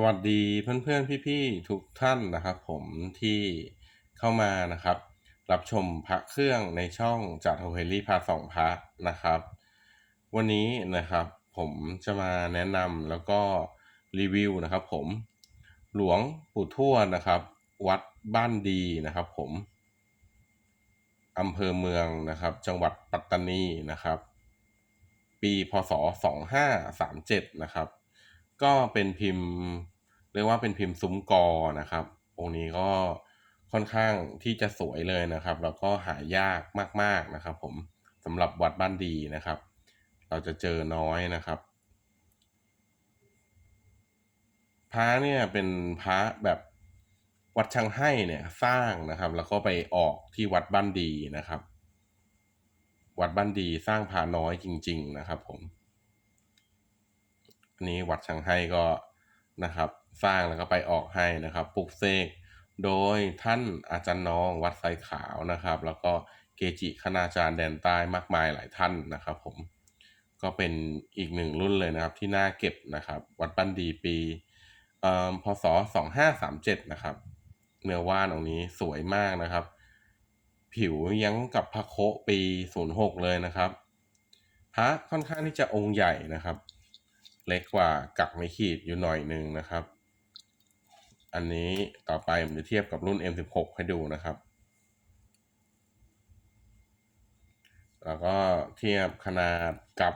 สวัสดีเพื่อนๆ พี่ๆ ทุกท่านนะครับ ผมที่เข้ามานะครับ รับชมพระเครื่องในช่องจากโฮเฮลี่พาสองพระนะครับ วันนี้นะครับผมจะมาแนะนำแล้วก็รีวิวนะครับ ผมหลวงปู่ทวดนะครับ วัดบ้านดีนะครับ ผมอำเภอเมืองนะครับ จังหวัดปัตตานีนะครับ ปีพศ 2537 นะครับ ก็เป็นพิมพ์ เรียกว่าเป็นพิมพ์ซุ้มกอนะครับ องค์นี้ก็ค่อนข้างที่จะสวยเลยนะครับ แล้วก็หายากมาก ๆนะครับ ผมสำหรับวัดบ้านดีนะครับ เราจะเจอน้อยนะครับพระเนี่ยเป็นพระแบบวัดชังให้เนี่ยสร้างนะครับ แล้วก็ไปออกที่วัดบ้านดีนะครับ วัดบ้านดีสร้างพระน้อยจริง ๆ นะครับ ผม อันนี้วัดชังให้ก็นะครับสร้างแล้วก็ไปออกให้นะครับปลุกเสกโดยท่านอาจารย์น้องวัดไซขาวนะครับ แล้วก็เกจิคณาจารย์แดนใต้มากมายหลายท่านนะครับ ผมก็เป็นอีกหนึ่งรุ่นเลยนะครับ ที่น่าเก็บนะครับ วัดบ้นดีปีพศ2537นะครับ เนื้อว่านองนี้สวยมากนะครับ ผิวยังกับพระโคปี06เลยนะครับ พระค่อนข้างที่จะองค์ใหญ่นะครับ เล็กกว่ากักไม่ขีดอยู่หน่อยหนึ่งนะครับ อันนี้ต่อไปผมจะเทียบกับรุ่น M16 ให้ดูนะครับ แล้วก็เทียบขนาดกับ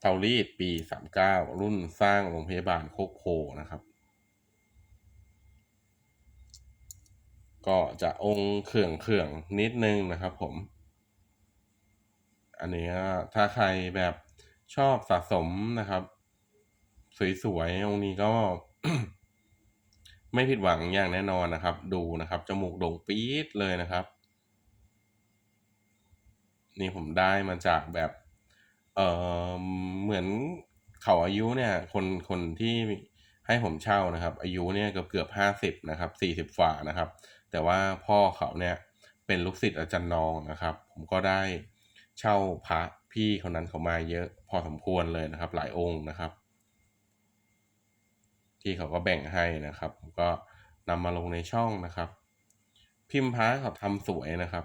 เตารีดปี 39 รุ่นสร้างโรงพยาบาลโคกโพนะครับ ก็จะองค์เขื่องเขื่องนิดนึงนะครับผม อันนี้ถ้าใครแบบ ชอบสะสมนะครับ สวยๆองค์นี้ก็ ไม่ผิดหวังอย่างแน่นอนนะครับ ดูนะครับ จมูกโด่งปี๊ดเลยนะครับ นี่ผมได้มาจากแบบ เออเหมือนเขาอายุเนี่ย คนคนที่ให้ผมเช่านะครับ อายุเนี่ยเกือบเกือบห้าสิบนะครับสี่สิบฝ่านะครับ แต่ว่าพ่อเขาเนี่ยเป็นลูกศิษย์อาจารย์นองนะครับ ผมก็ได้เช่าพระ พี่คนนั้นเขามาเยอะพอสมควรเลยนะครับ หลายองค์นะครับ ที่เขาก็แบ่งให้นะครับผมก็นำมาลงในช่องนะครับ พิมพ์พระเขาทำสวยนะครับ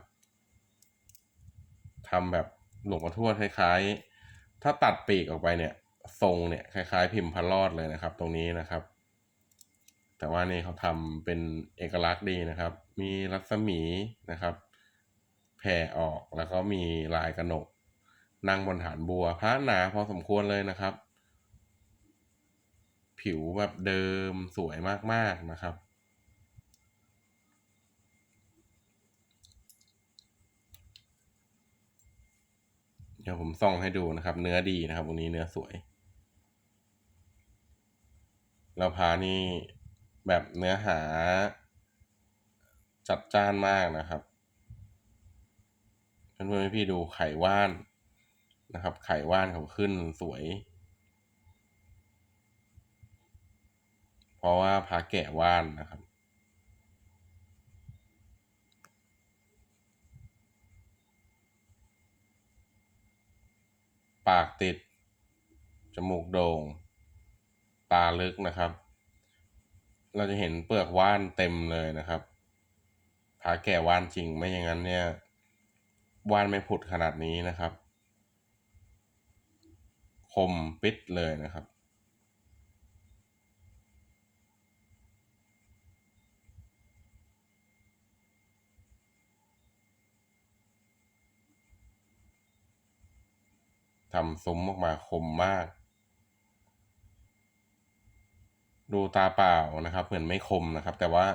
ทำแบบหลวงพ่อทวดคล้ายๆ ถ้าตัดปีกออกไปเนี่ยทรงเนี่ยคล้ายๆ พิมพ์พระรอดเลยนะครับ ตรงนี้นะครับ แต่ว่านี่เขาทำเป็นเอกลักษณ์ดีนะครับ มีรัศมีนะครับ แผ่ออกแล้วก็มีลายกระหนก นั่งบนฐานบัวพระหนาพอสมควรเลยนะครับ ผิวแบบเดิมสวยมากๆนะครับ เดี๋ยวผมส่องให้ดูนะครับ เนื้อดีนะครับวันนี้เนื้อสวยแล้วพานี่แบบเนื้อหาจัดจ้านมากนะครับเพื่อนๆพี่ดูไข่ว่าน นะครับ ไข่ว่านเขาขึ้นสวย เพราะว่าพาแกะว่านนะครับปากติด จมูกโด่ง ตาลึกนะครับ เราจะเห็นเปลือกว่านเต็มเลยนะครับพาแก่ว่านจริงไม่อย่างนั้นเนี่ย ว่านไม่ผุดขนาดนี้นะครับ คมปิดเลยนะครับ ทำซุ้มออกมาคมมาก ดูตาเปล่านะครับ เหมือนไม่คมนะครับ แต่ว่า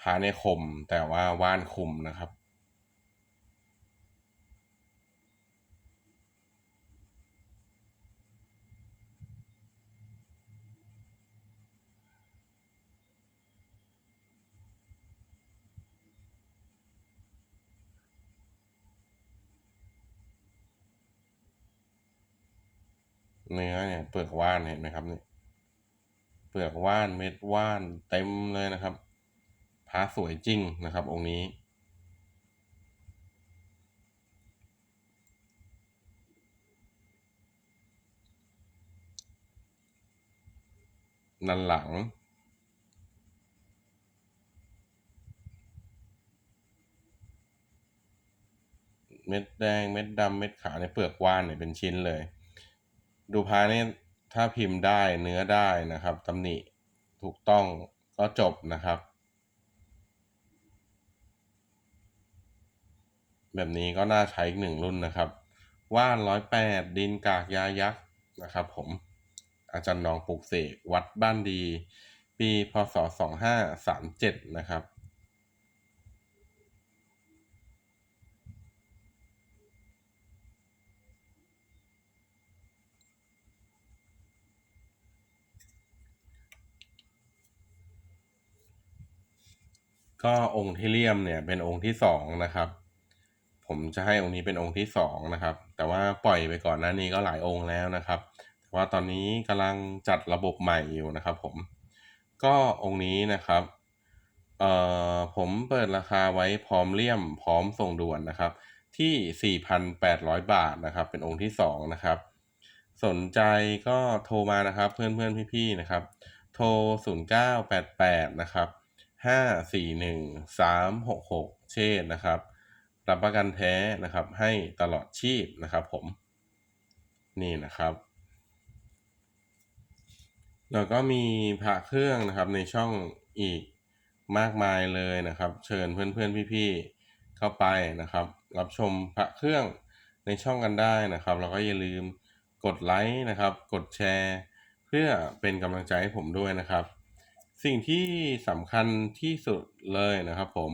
พาในคมแต่ว่าว่านคมนะครับ เนื้อเนี่ยเปลือกว่านเห็นไหมครับเนี่ยเปลือกว่านเม็ดว่านเต็มเลยนะครับพระสวยจริงนะครับ องค์นี้นนันหลังเม็ดแดงเม็ดดำเม็ดขาวในเปลือกว่านเนี่ยเป็นชิ้นเลย ดูพาเนี่ยถ้าพิมพ์ได้เนื้อได้นะครับตำหนิถูกต้องก็จบนะครับ แบบนี้ก็น่าใช้อีกหนึ่งรุ่นนะครับ ว่านร้อยแปดดินกากยายักษ์นะครับผมอาจารย์นองปลูกเสกวัดบ้านดี ปีพศสองห้าสามเจ็ดนะครับ ก็องค์ที่เลี่ยมเนี่ยเป็นองค์ที่สองนะครับ ผมจะให้องค์นี้เป็นองค์ที่สองนะครับ แต่ว่าปล่อยไปก่อนหน้านี้ก็หลายองค์แล้วนะครับ แต่ว่าตอนนี้กำลังจัดระบบใหม่อยู่นะครับ ผม ก็องค์นี้นะครับ เอ่อผมเปิดราคาไว้พร้อมเลี่ยมพร้อมส่งด่วนนะครับ ที่ 4,800 บาทนะครับ เป็นองค์ที่สองนะครับ สนใจก็โทรมานะครับ เพื่อนเพื่อนพี่ๆนะครับ โทร 0988 นะครับ 541 366เชษนะครับ รับประกันแท้นะครับให้ตลอดชีพนะครับผม นี่นะครับ แล้วก็มีพระเครื่องนะครับในช่องอีกมากมายเลยนะครับ เชิญเพื่อนๆพี่ๆเข้าไปนะครับ รับชมพระเครื่องในช่องกันได้นะครับแล้วก็อย่าลืมกดไลค์นะครับ กดแชร์ เพื่อเป็นกำลังใจให้ผมด้วยนะครับ สิ่งที่สำคัญที่สุดเลยนะครับผม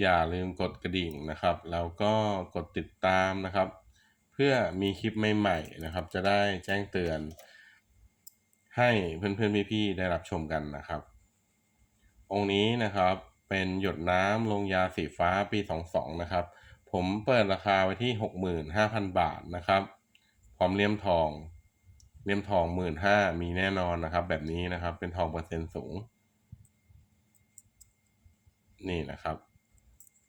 อย่าลืมกดกระดิ่งนะครับ แล้วก็กดติดตามนะครับ เพื่อมีคลิปใหม่ๆนะครับ จะได้แจ้งเตือน ให้เพื่อนๆพี่ๆได้รับชมกันนะครับ องค์นี้นะครับเป็นหยดน้ำลงยาสีฟ้าปี 22 นะครับ ผมเปิดราคาไว้ที่ 65,000 บาทนะครับ พร้อมเลี่ยมทอง เลี่ยมทอง15,000มีแน่นอนนะครับ แบบนี้นะครับ เป็นทองเปอร์เซ็นต์สูง นี่นะครับ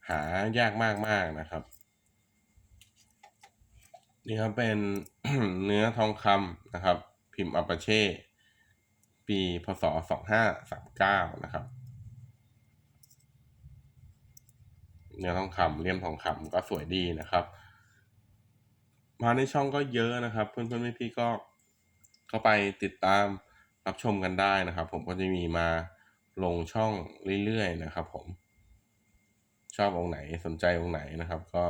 หายากมากๆนะครับ นี่ครับเป็นเนื้อทองคำนะครับ พิมพ์อัปเช่ปีพศ2539นะครับ เนื้อทองคำเลี่ยมทองคำก็สวยดีนะครับ มาในช่องก็เยอะนะครับ เพื่อนๆพี่ๆก็ เข้าไปติดตามรับชมกันได้นะครับ ผมก็จะมีมาลงช่องเรื่อยๆนะครับ ผมชอบองค์ไหนสนใจองค์ไหนนะครับก็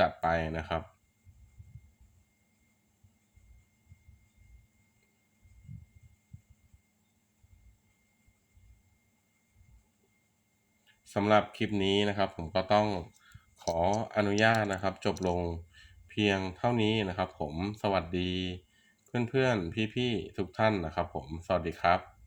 จัดไปนะครับ สำหรับคลิปนี้นะครับ ผมก็ต้องขออนุญาตนะครับ จบลง พียงเท่านี้นะครับผม สวัสดี เพื่อนๆ พี่ๆ ทุกท่านนะครับผม สวัสดีครับ